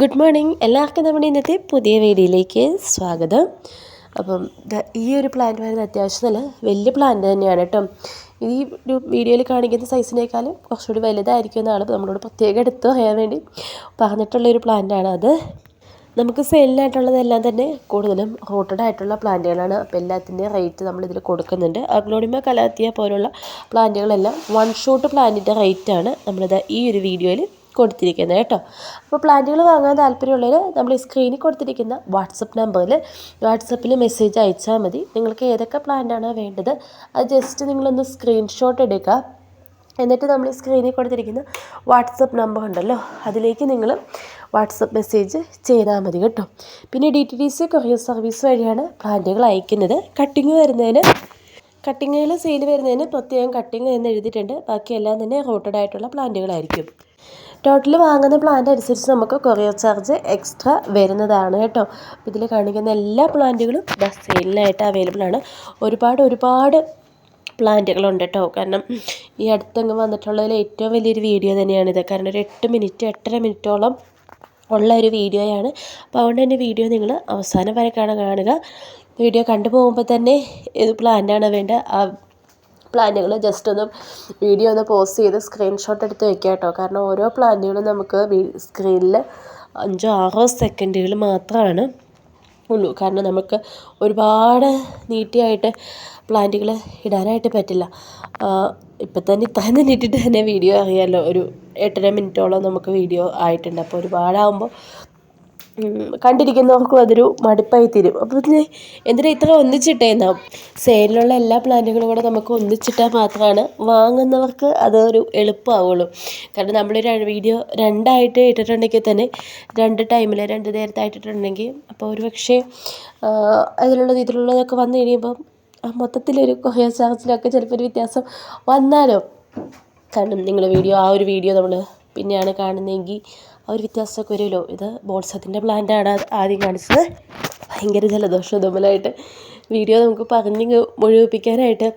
Good morning എല്ലാവർക്കും നമ്മുടെ ഇന്നത്തെ പുതിയ വീഡിയോയിലേക്ക് സ്വാഗതം. അപ്പം ഈ ഒരു പ്ലാന്റ് വരുന്നത് അത്യാവശ്യം നല്ല വലിയ പ്ലാന്റ് തന്നെയാണ് കേട്ടോ. ഈ ഒരു വീഡിയോയിൽ കാണിക്കുന്ന സൈസിനേക്കാളും കുറച്ചുകൂടി വലുതായിരിക്കും എന്നാണ് നമ്മളോട് പ്രത്യേകം എടുത്ത് പറയാൻ വേണ്ടി പറഞ്ഞിട്ടുള്ള പറഞ്ഞിട്ടുള്ളൊരു പ്ലാന്റാണ് അത്. നമുക്ക് സെയിലിനായിട്ടുള്ളതെല്ലാം തന്നെ കൂടുതലും റോട്ടഡ് ആയിട്ടുള്ള പ്ലാന്റുകളാണ് അപ്പോൾ എല്ലാത്തിന്റെയും റേറ്റ് നമ്മളിതിൽ കൊടുക്കുന്നുണ്ട്. അഗ്ലോണിമ കലാത്തിയ പോലുള്ള പ്ലാന്റുകളെല്ലാം വൺ ഷോട്ട് പ്ലാന്റിന്റെ റേറ്റാണ് നമ്മളിത് ഈ ഒരു വീഡിയോയിൽ കൊടുത്തിരിക്കുന്നത് കേട്ടോ. അപ്പോൾ പ്ലാന്റുകൾ വാങ്ങാൻ താല്പര്യമുള്ളവർ നമ്മൾ ഈ സ്ക്രീനിൽ കൊടുത്തിരിക്കുന്ന വാട്സപ്പ് നമ്പറിൽ വാട്സപ്പിൽ മെസ്സേജ് അയച്ചാൽ മതി. നിങ്ങൾക്ക് ഏതൊക്കെ പ്ലാന്റാണോ വേണ്ടത് അത് ജസ്റ്റ് നിങ്ങളൊന്ന് സ്ക്രീൻഷോട്ട് എടുക്കുക. എന്നിട്ട് നമ്മൾ ഈ സ്ക്രീനിൽ കൊടുത്തിരിക്കുന്ന വാട്സപ്പ് നമ്പർ ഉണ്ടല്ലോ അതിലേക്ക് നിങ്ങൾ വാട്സപ്പ് മെസ്സേജ് ചെയ്താൽ മതി കേട്ടോ. പിന്നെ D T D C courier service വഴിയാണ് പ്ലാന്റുകൾ അയക്കുന്നത്. കട്ടിങ് വരുന്നതിന് കട്ടിങ്ങുകൾ സെയിൽ വരുന്നതിന് പ്രത്യേകം കട്ടിങ് എന്ന് എഴുതിയിട്ടുണ്ട്. ബാക്കിയെല്ലാം തന്നെ റോട്ടഡ് ആയിട്ടുള്ള പ്ലാന്റുകളായിരിക്കും ടോട്ടൽ വാങ്ങുന്ന പ്ലാന്റ് അനുസരിച്ച് നമുക്ക് കൊറിയർ ചാർജ് എക്സ്ട്രാ വരുന്നതാണ് കേട്ടോ. ഇതിൽ കാണിക്കുന്ന എല്ലാ പ്ലാന്റുകളും സെയിലിനായിട്ട് അവൈലബിൾ ആണ്. ഒരുപാട് ഒരുപാട് പ്ലാന്റുകളുണ്ട് കേട്ടോ. കാരണം ഈ അടുത്തങ്ങ് വന്നിട്ടുള്ളതിൽ ഏറ്റവും വലിയൊരു വീഡിയോ തന്നെയാണിത് കാരണം ഒരു എട്ട് മിനിറ്റ് എട്ടര മിനിറ്റോളം ഉള്ള ഒരു വീഡിയോയാണ് അപ്പോൾ അതുകൊണ്ട് തന്നെ വീഡിയോ നിങ്ങൾ അവസാനം വരെ കാണാൻ കാണുക. വീഡിയോ കണ്ടു പോകുമ്പോൾ തന്നെ ഏത് പ്ലാന്റാണ് വേണ്ടത് ആ പ്ലാന്റുകൾ ജസ്റ്റ് ഒന്ന് വീഡിയോ ഒന്ന് പോസ്റ്റ് ചെയ്ത് സ്ക്രീൻഷോട്ട് എടുത്ത് വെക്കുക കേട്ടോ കാരണം ഓരോ പ്ലാന്റുകളും നമുക്ക് സ്ക്രീനിൽ അഞ്ചോ ആറോ സെക്കൻഡുകൾ മാത്രമാണ് ഉള്ളൂ. കാരണം നമുക്ക് ഒരുപാട് നീട്ടിയായിട്ട് പ്ലാന്റുകൾ ഇടാനായിട്ട് പറ്റില്ല. ഇപ്പം തന്നെ തന്നെ നീട്ടിട്ട് തന്നെ വീഡിയോ അറിയാമല്ലോ ഒരു എട്ടര മിനിറ്റോളം നമുക്ക് വീഡിയോ ആയിട്ടുണ്ട്. അപ്പോൾ ഒരുപാടാകുമ്പോൾ കണ്ടിരിക്കുന്നവർക്കും അതൊരു മടുപ്പായി തീരും. അപ്പോൾ പിന്നെ എന്തിനാ ഇത്ര ഒന്നിച്ചിട്ടേന്നാവും സെയിലിലുള്ള എല്ലാ പ്ലാന്റുകളും കൂടെ നമുക്ക് ഒന്നിച്ചിട്ടാൽ മാത്രമാണ് വാങ്ങുന്നവർക്ക് അതൊരു എളുപ്പമാവുള്ളൂ കാരണം നമ്മളൊരു വീഡിയോ രണ്ടായിട്ട് ഇട്ടിട്ടുണ്ടെങ്കിൽ തന്നെ രണ്ട് ടൈമിൽ രണ്ട് നേരത്തായിട്ടിട്ടുണ്ടെങ്കിൽ അപ്പോൾ ഒരു പക്ഷേ അതിലുള്ളത് ഇതിലുള്ളതൊക്കെ വന്നു കഴിയുമ്പം മൊത്തത്തിലൊരു കൊറിയർ ചാർജിലൊക്കെ ചിലപ്പോൾ ഒരു വ്യത്യാസം വന്നാലോ? കാരണം നിങ്ങൾ വീഡിയോ ആ ഒരു വീഡിയോ നമ്മൾ പിന്നെയാണ് കാണുന്നതെങ്കിൽ ആ ഒരു വ്യത്യാസമൊക്കെ വരുമല്ലോ. ഇത് ബോൾസത്തിന്റെ പ്ലാന്റാണ് ആദ്യം കാണിച്ചത്. ഭയങ്കര ജലദോഷം തുമ്മലായിട്ട്. വീഡിയോ നമുക്ക് പറഞ്ഞ് മുഴുവിപ്പിക്കാനായിട്ട്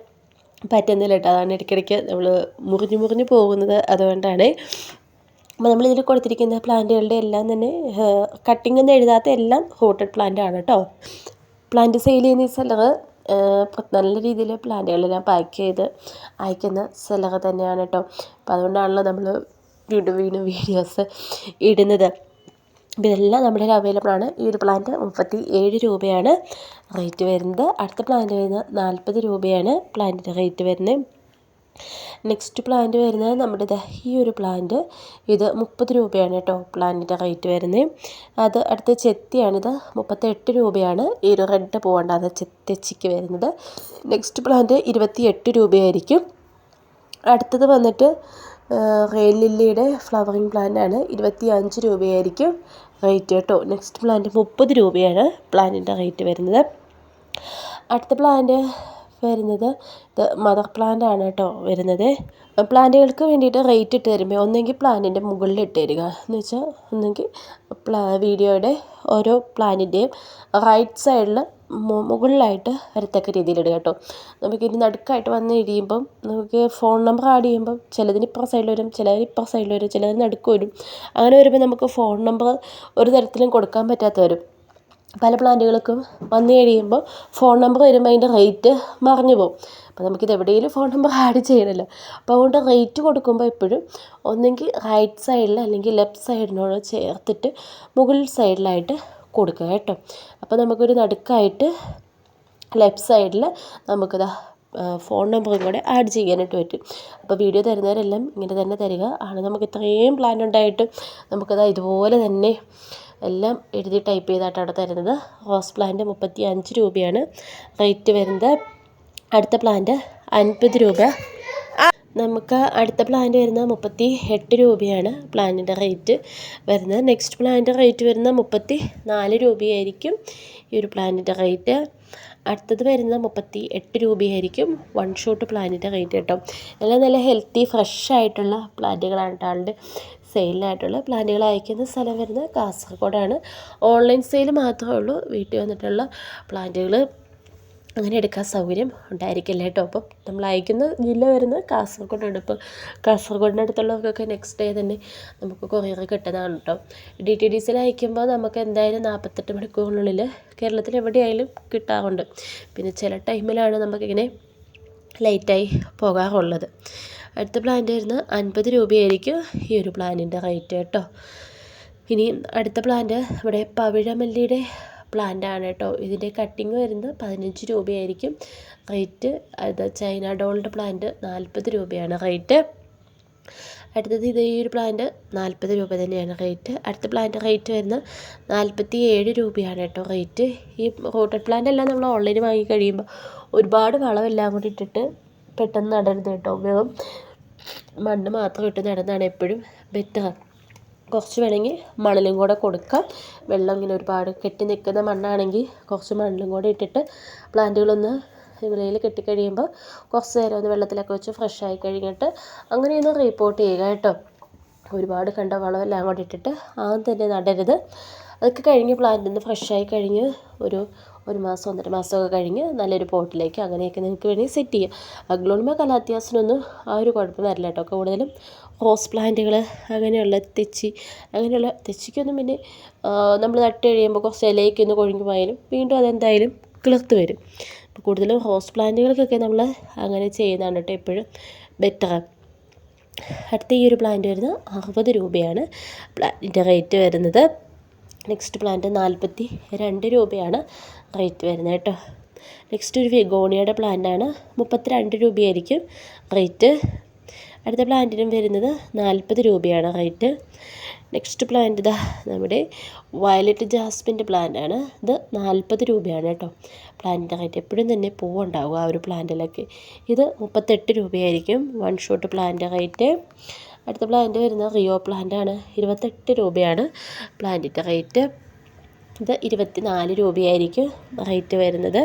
പറ്റുന്നില്ല കേട്ടോ. അതാണ് ഇടയ്ക്കിടയ്ക്ക് നമ്മൾ മുറിഞ്ഞു മുറിഞ്ഞു പോകുന്നത് അതുകൊണ്ടാണ്. അപ്പോൾ നമ്മളിതിൽ കൊടുത്തിരിക്കുന്ന പ്ലാന്റുകളുടെ എല്ലാം തന്നെ കട്ടിംഗ് എന്ന് എഴുതാത്ത എല്ലാം ഹോട്ടഡ് പ്ലാന്റ് ആണ് കേട്ടോ. പ്ലാന്റ് സെയിൽ ചെയ്യുന്ന ഈ സെല്ലർ നല്ല രീതിയിൽ പ്ലാന്റുകളെല്ലാം പാക്ക് ചെയ്ത് അയക്കുന്ന സെല്ലർ തന്നെയാണ് കേട്ടോ. അപ്പോൾ അതുകൊണ്ടാണല്ലോ നമ്മൾ വീണ്ടും വീണ്ടും വീഡിയോസ് ഇടുന്നത്. ഇതെല്ലാം നമ്മുടെ കയ്യിൽ അവൈലബിൾ ആണ്. ഈ ഒരു പ്ലാന്റ് മുപ്പത്തി ഏഴ് രൂപയാണ് റേറ്റ് വരുന്നത്. അടുത്ത പ്ലാന്റ് വരുന്നത് നാൽപ്പത് രൂപയാണ് പ്ലാന്റിന്റെ റേറ്റ് വരുന്നത്. നെക്സ്റ്റ് പ്ലാന്റ് വരുന്നത് നമ്മുടെ ഈ ഒരു പ്ലാന്റ് ഇത് മുപ്പത് രൂപയാണ് കേട്ടോ പ്ലാന്റിന്റെ റേറ്റ് വരുന്നത്. അത് അടുത്ത ചെത്തിയാണിത് മുപ്പത്തെട്ട് രൂപയാണ്. ഈ ഒരു റെഡ് പോകേണ്ട ചെത്തച്ചിക്ക് വരുന്നത്. നെക്സ്റ്റ് പ്ലാന്റ് ഇരുപത്തി എട്ട് രൂപയായിരിക്കും. അടുത്തത് വന്നിട്ട് റെയിൽ ലില്ലിയുടെ ഫ്ലവറിങ് പ്ലാന്റ് ആണ് ഇരുപത്തി അഞ്ച് രൂപയായിരിക്കും റേറ്റ് കേട്ടോ. നെക്സ്റ്റ് പ്ലാന്റ് മുപ്പത് രൂപയാണ് പ്ലാന്റിന്റെ റേറ്റ് വരുന്നത്. അടുത്ത പ്ലാന്റ് വരുന്നത് ഇത് മദർ പ്ലാന്റ് ആണ് കേട്ടോ വരുന്നത്. പ്ലാന്റുകൾക്ക് വേണ്ടിയിട്ട് റേറ്റ് ഇട്ട് തരുമ്പോൾ ഒന്നെങ്കിൽ പ്ലാന്റിന്റെ മുകളിൽ ഇട്ട് തരിക. എന്ന് വെച്ചാൽ ഒന്നെങ്കിൽ പ്ലാ വീഡിയോയുടെ ഓരോ പ്ലാന്റിന്റെയും റൈറ്റ് സൈഡിൽ മുകളിലായിട്ട് വരത്തക്ക രീതിയിലിടുക കേട്ടോ. നമുക്ക് ഇനി നടുക്കായിട്ട് വന്ന് കഴിയുമ്പം നമുക്ക് ഫോൺ നമ്പർ ആഡ് ചെയ്യുമ്പം ചിലതിന് ഇപ്പുറം സൈഡിൽ വരും ചിലതിന് ഇപ്പുറം സൈഡിൽ വരും ചിലതിന് നടുക്ക് വരും. അങ്ങനെ വരുമ്പോൾ നമുക്ക് ഫോൺ നമ്പർ ഒരു തരത്തിലും കൊടുക്കാൻ പറ്റാത്ത വരും. പല പ്ലാന്റുകൾക്കും വന്നു കഴിയുമ്പോൾ ഫോൺ നമ്പർ വരുമ്പോൾ അതിന്റെ റേറ്റ് മറിഞ്ഞു പോകും. അപ്പോൾ നമുക്കിത് എവിടെയെങ്കിലും ഫോൺ നമ്പർ ആഡ് ചെയ്യണമല്ലോ. അപ്പോൾ അതുകൊണ്ട് റേറ്റ് കൊടുക്കുമ്പോൾ എപ്പോഴും ഒന്നെങ്കിൽ റൈറ്റ് സൈഡിൽ അല്ലെങ്കിൽ ലെഫ്റ്റ് സൈഡിനോട് ചേർത്തിട്ട് മുകളിൽ സൈഡിലായിട്ട് കൊടുക്കുക കേട്ടോ. അപ്പോൾ നമുക്കൊരു നടുക്കായിട്ട് ലെഫ്റ്റ് സൈഡിൽ നമുക്കിതാ ഫോൺ നമ്പറും കൂടെ ആഡ് ചെയ്യാനായിട്ട് പറ്റും. അപ്പോൾ വീഡിയോ തരുന്നവരെല്ലാം ഇങ്ങനെ തന്നെ തരിക. ആണ് നമുക്ക് ഇത്രയും പ്ലാൻ ഉണ്ടായിട്ട് നമുക്കത് ഇതുപോലെ തന്നെ എല്ലാം എഴുതി ടൈപ്പ് ചെയ്തിട്ടാണ് തരുന്നത്. റോസ് പ്ലാന്റ് മുപ്പത്തി അഞ്ച് രൂപയാണ്. റേറ്റ് വരുന്നത് അടുത്ത പ്ലാന്റ് അൻപത് രൂപ. നമുക്ക് അടുത്ത പ്ലാന്റ് വരുന്നത് മുപ്പത്തി എട്ട് രൂപയാണ് പ്ലാന്റിന്റെ റേറ്റ് വരുന്നത്. നെക്സ്റ്റ് പ്ലാന്റ് റേറ്റ് വരുന്നത് മുപ്പത്തി നാല് രൂപയായിരിക്കും. ഈ ഒരു പ്ലാന്റിന്റെ റേറ്റ് അടുത്തത് വരുന്നത് മുപ്പത്തി എട്ട് രൂപയായിരിക്കും വൺ ഷോട്ട് പ്ലാന്റിന്റെ റേറ്റ് കേട്ടോ. എല്ലാം നല്ല ഹെൽത്തി ഫ്രഷ് ആയിട്ടുള്ള പ്ലാന്റുകളാണ് ആളുടെ സെയിലിനായിട്ടുള്ള പ്ലാന്റുകൾ അയക്കുന്ന സ്ഥലം വരുന്നത് കാസർഗോഡാണ്. ഓൺലൈൻ സെയിൽ മാത്രമേ ഉള്ളൂ. വീട്ടിൽ വന്നിട്ടുള്ള പ്ലാന്റുകൾ അങ്ങനെ എടുക്കാൻ സൗകര്യം ഉണ്ടായിരിക്കില്ല കേട്ടോ. അപ്പം നമ്മൾ അയക്കുന്ന ജില്ല വരുന്നത് കാസർഗോഡാണ്. ഇപ്പം കാസർഗോഡിന്റെ അടുത്തുള്ളവർക്കൊക്കെ നെക്സ്റ്റ് ഡേ തന്നെ നമുക്ക് കൊറിയർ കിട്ടുന്നതാണ് കേട്ടോ. ഡി ടി ഡി സിയിൽ അയക്കുമ്പോൾ നമുക്ക് എന്തായാലും നാൽപ്പത്തെട്ട് മണിക്കൂറിനുള്ളിൽ കേരളത്തിൽ എവിടെയായാലും കിട്ടാറുണ്ട്. പിന്നെ ചില ടൈമിലാണ് നമുക്കിങ്ങനെ ലേറ്റായി പോകാറുള്ളത്. അടുത്ത പ്ലാന്റ് വരുന്ന അൻപത് രൂപയായിരിക്കും ഈ ഒരു പ്ലാനിന്റെ റേറ്റ് കേട്ടോ. ഇനി അടുത്ത പ്ലാന്റ് ഇവിടെ പവിഴമല്ലിയുടെ പ്ലാന്റ് ആണ് കേട്ടോ. ഇതിന്റെ കട്ടിങ് വരുന്നത് പതിനഞ്ച് രൂപയായിരിക്കും. റേറ്റ് അത് ചൈന ഡോളിന്റെ പ്ലാന്റ് നാൽപ്പത് രൂപയാണ് റേറ്റ് അടുത്തത് ഇത് ഈ ഒരു പ്ലാന്റ് നാൽപ്പത് രൂപ തന്നെയാണ് റേറ്റ് അടുത്ത പ്ലാന്റ് റേറ്റ് വരുന്നത് നാൽപ്പത്തി ഏഴ് രൂപയാണ് കേട്ടോ റേറ്റ് ഈ റോട്ടഡ് പ്ലാന്റ് എല്ലാം നമ്മൾ ഓൺലൈനിൽ വാങ്ങി കഴിയുമ്പോൾ ഒരുപാട് വളമെല്ലാം കൂടി ഇട്ടിട്ട് പെട്ടെന്ന് നടരുത് കേട്ടോ. വെറും മണ്ണ് മാത്രം ഇട്ട് നടന്നാണ് എപ്പോഴും ബെറ്റർ കുറച്ച് വേണമെങ്കിൽ മണലും കൂടെ കൊടുക്കാം. വെള്ളം ഇങ്ങനെ ഒരുപാട് കെട്ടി നിൽക്കുന്ന മണ്ണാണെങ്കിൽ കുറച്ച് മണലും കൂടെ ഇട്ടിട്ട് പ്ലാന്റുകളൊന്ന് ഇവിടെയിൽ കെട്ടിക്കഴിയുമ്പോൾ കുറച്ച് നേരം ഒന്ന് വെള്ളത്തിലൊക്കെ വെച്ച് ഫ്രഷ് ആയി കഴിഞ്ഞിട്ട് അങ്ങനെയൊന്ന് റീപ്പോർട്ട് ചെയ്യുക കേട്ടോ. ഒരുപാട് കണ്ട വളമെല്ലാം കൂടെ ഇട്ടിട്ട് ആദ്യം തന്നെ നടരുത്. അതൊക്കെ കഴിഞ്ഞ് പ്ലാന്റ് ഒന്ന് ഫ്രഷായി കഴിഞ്ഞ് ഒരു ഒരു മാസം ഒന്നര മാസമൊക്കെ കഴിഞ്ഞ് നല്ലൊരു പോട്ടിലേക്ക് അങ്ങനെയൊക്കെ നിങ്ങൾക്ക് വേണമെങ്കിൽ സെറ്റ് ചെയ്യാം. അഗ്ലോണിമ കലാത്യാസിനൊന്നും ആ ഒരു കുഴപ്പം വരില്ല കേട്ടോ. കൂടുതലും റോസ് പ്ലാന്റുകൾ അങ്ങനെയുള്ള തെച്ചി അങ്ങനെയുള്ള തെച്ചിക്കൊന്നും പിന്നെ നമ്മൾ നട്ട് കഴിയുമ്പോൾ കുറച്ച് ഇലയൊക്കെ ഒന്ന് കൊഴിഞ്ഞു പോയാലും വീണ്ടും അതെന്തായാലും കിളിർത്ത് വരും. അപ്പോൾ കൂടുതലും റോസ് പ്ലാന്റുകൾക്കൊക്കെ നമ്മൾ അങ്ങനെ ചെയ്യുന്നതാണ് കേട്ടോ എപ്പോഴും ബെറ്റർ അടുത്ത ഈ ഒരു പ്ലാന്റ് വരുന്നത് അറുപത് രൂപയാണ്. പ്ലാന്റിന്റെ റേറ്റ് വരുന്നത് നെക്സ്റ്റ് പ്ലാന്റ് നാൽപ്പത്തി രണ്ട് രൂപയാണ്. റേറ്റ് വരുന്നത് കേട്ടോ. നെക്സ്റ്റ് ഒരു വിഗോണിയയുടെ പ്ലാന്റാണ് മുപ്പത്തിരണ്ട് രൂപയായിരിക്കും റേറ്റ്. അടുത്ത പ്ലാന്റിനും വരുന്നത് നാൽപ്പത് രൂപയാണ് റേറ്റ്. നെക്സ്റ്റ് പ്ലാന്റ് ഇതാ നമ്മുടെ വയലറ്റ് ജാസ്മിന്റെ പ്ലാന്റാണ് ഇത് നാൽപ്പത് രൂപയാണ് കേട്ടോ. പ്ലാന്റിന്റെ റേറ്റ് എപ്പോഴും തന്നെ പൂവുണ്ടാവുക ആ ഒരു പ്ലാന്റിലൊക്കെ ഇത് മുപ്പത്തെട്ട് രൂപയായിരിക്കും വൺ ഷോട്ട് പ്ലാന്റ് റേറ്റ് അടുത്ത പ്ലാന്റ് വരുന്നത് റിയോ പ്ലാന്റാണ് ഇരുപത്തെട്ട് രൂപയാണ് പ്ലാന്റിന്റെ റേറ്റ് ഇത് ഇരുപത്തി നാല് രൂപയായിരിക്കും റേറ്റ് വരുന്നത്.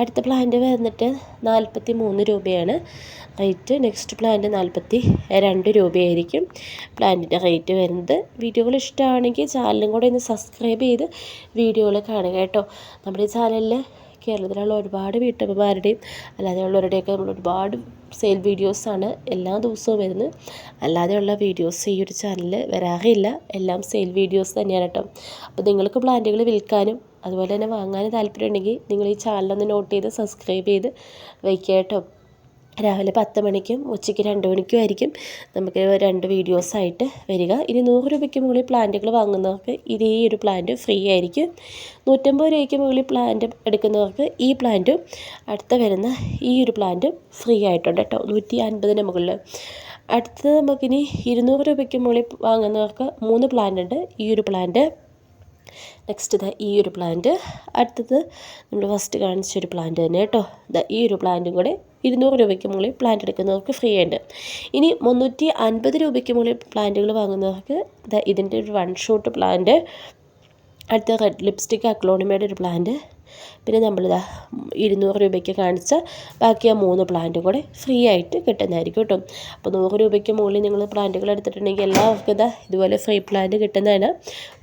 അടുത്ത പ്ലാന്റ് വന്നിട്ട് നാൽപ്പത്തി മൂന്ന് രൂപയാണ്. റേറ്റ് നെക്സ്റ്റ് പ്ലാന്റ് നാൽപ്പത്തി രണ്ട് രൂപയായിരിക്കും പ്ലാന്റിന്റെ റേറ്റ് വരുന്നത്. വീഡിയോകൾ ഇഷ്ടമാണെങ്കിൽ ചാനലും കൂടെ ഒന്ന് സബ്സ്ക്രൈബ് ചെയ്ത് വീഡിയോകൾ കാണുക കേട്ടോ. നമ്മുടെ ചാനലിൽ കേരളത്തിലുള്ള ഒരുപാട് വീട്ടമ്മമാരുടെയും അല്ലാതെയുള്ളവരുടെയൊക്കെ നമ്മൾ ഒരുപാട് സെയിൽ വീഡിയോസാണ് എല്ലാ ദിവസവും വരുന്നത്. അല്ലാതെയുള്ള വീഡിയോസ് ഈ ഒരു ചാനലിൽ വരാറില്ല. എല്ലാം സെയിൽ വീഡിയോസ് തന്നെയാണ് കേട്ടോ. അപ്പോൾ നിങ്ങൾക്ക് പ്ലാന്റുകൾ വിൽക്കാനും അതുപോലെ തന്നെ വാങ്ങാനും താല്പര്യമുണ്ടെങ്കിൽ നിങ്ങൾ ഈ ചാനലൊന്ന് നോട്ട് ചെയ്ത് സബ്സ്ക്രൈബ് ചെയ്ത് വയ്ക്കുക കേട്ടോ. രാവിലെ പത്ത് മണിക്കും ഉച്ചയ്ക്ക് രണ്ട് മണിക്കും ആയിരിക്കും നമുക്ക് രണ്ട് വീഡിയോസായിട്ട് വരിക. ഇനി നൂറ് രൂപയ്ക്ക് മുകളിൽ പ്ലാന്റുകൾ വാങ്ങുന്നവർക്ക് ഇതേ ഒരു പ്ലാന്റ് ഫ്രീ ആയിരിക്കും. നൂറ്റമ്പത് രൂപയ്ക്ക് മുകളിൽ പ്ലാന്റ് എടുക്കുന്നവർക്ക് ഈ പ്ലാന്റും അടുത്ത വരുന്ന ഈ ഒരു പ്ലാന്റും ഫ്രീ ആയിട്ടുണ്ട് കേട്ടോ. നൂറ്റി അൻപതിന് മുകളിൽ. അടുത്തത് നമുക്കിനി ഇരുന്നൂറ് രൂപയ്ക്ക് മുകളിൽ വാങ്ങുന്നവർക്ക് മൂന്ന് പ്ലാന്റ് ഉണ്ട്. ഈ ഒരു പ്ലാന്റ് നെക്സ്റ്റ് ഇതാ ഈ ഒരു പ്ലാന്റ് അടുത്തത് നമ്മൾ ഫസ്റ്റ് കാണിച്ച ഒരു പ്ലാന്റ് തന്നെ കേട്ടോ. ഇതാ ഈ ഒരു പ്ലാന്റും കൂടെ ഇരുന്നൂറ് രൂപയ്ക്ക് മുകളിൽ പ്ലാന്റ് എടുക്കുന്നവർക്ക് ഫ്രീ ഉണ്ട്. ഇനി മുന്നൂറ്റി അൻപത് രൂപയ്ക്ക് മുകളിൽ പ്ലാന്റുകൾ വാങ്ങുന്നവർക്ക് ഇതാ ഇതിന്റെ ഒരു വൺ ഷോട്ട് പ്ലാന്റ് അടുത്ത റെഡ് ലിപ്സ്റ്റിക് അക്ലോണിമയുടെ ഒരു പ്ലാന്റ് പിന്നെ നമ്മളിതാ ഇരുന്നൂറ് രൂപയ്ക്ക് കാണിച്ച ബാക്കി ആ മൂന്ന് പ്ലാന്റും കൂടെ ഫ്രീ ആയിട്ട് കിട്ടുന്നതായിരിക്കും കേട്ടോ. അപ്പോൾ നൂറ് രൂപയ്ക്ക് മുകളിൽ നിങ്ങൾ പ്ലാന്റുകൾ എടുത്തിട്ടുണ്ടെങ്കിൽ എല്ലാവർക്കും ഇതാ ഇതുപോലെ ഫ്രീ പ്ലാന്റ് കിട്ടുന്നതാണ്.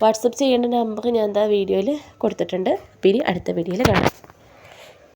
വാട്സപ്പ് ചെയ്യേണ്ട നമ്പർ ഞാൻ എന്താ വീഡിയോയിൽ കൊടുത്തിട്ടുണ്ട്. അപ്പോൾ ഇനി അടുത്ത വീഡിയോയിൽ കാണാം.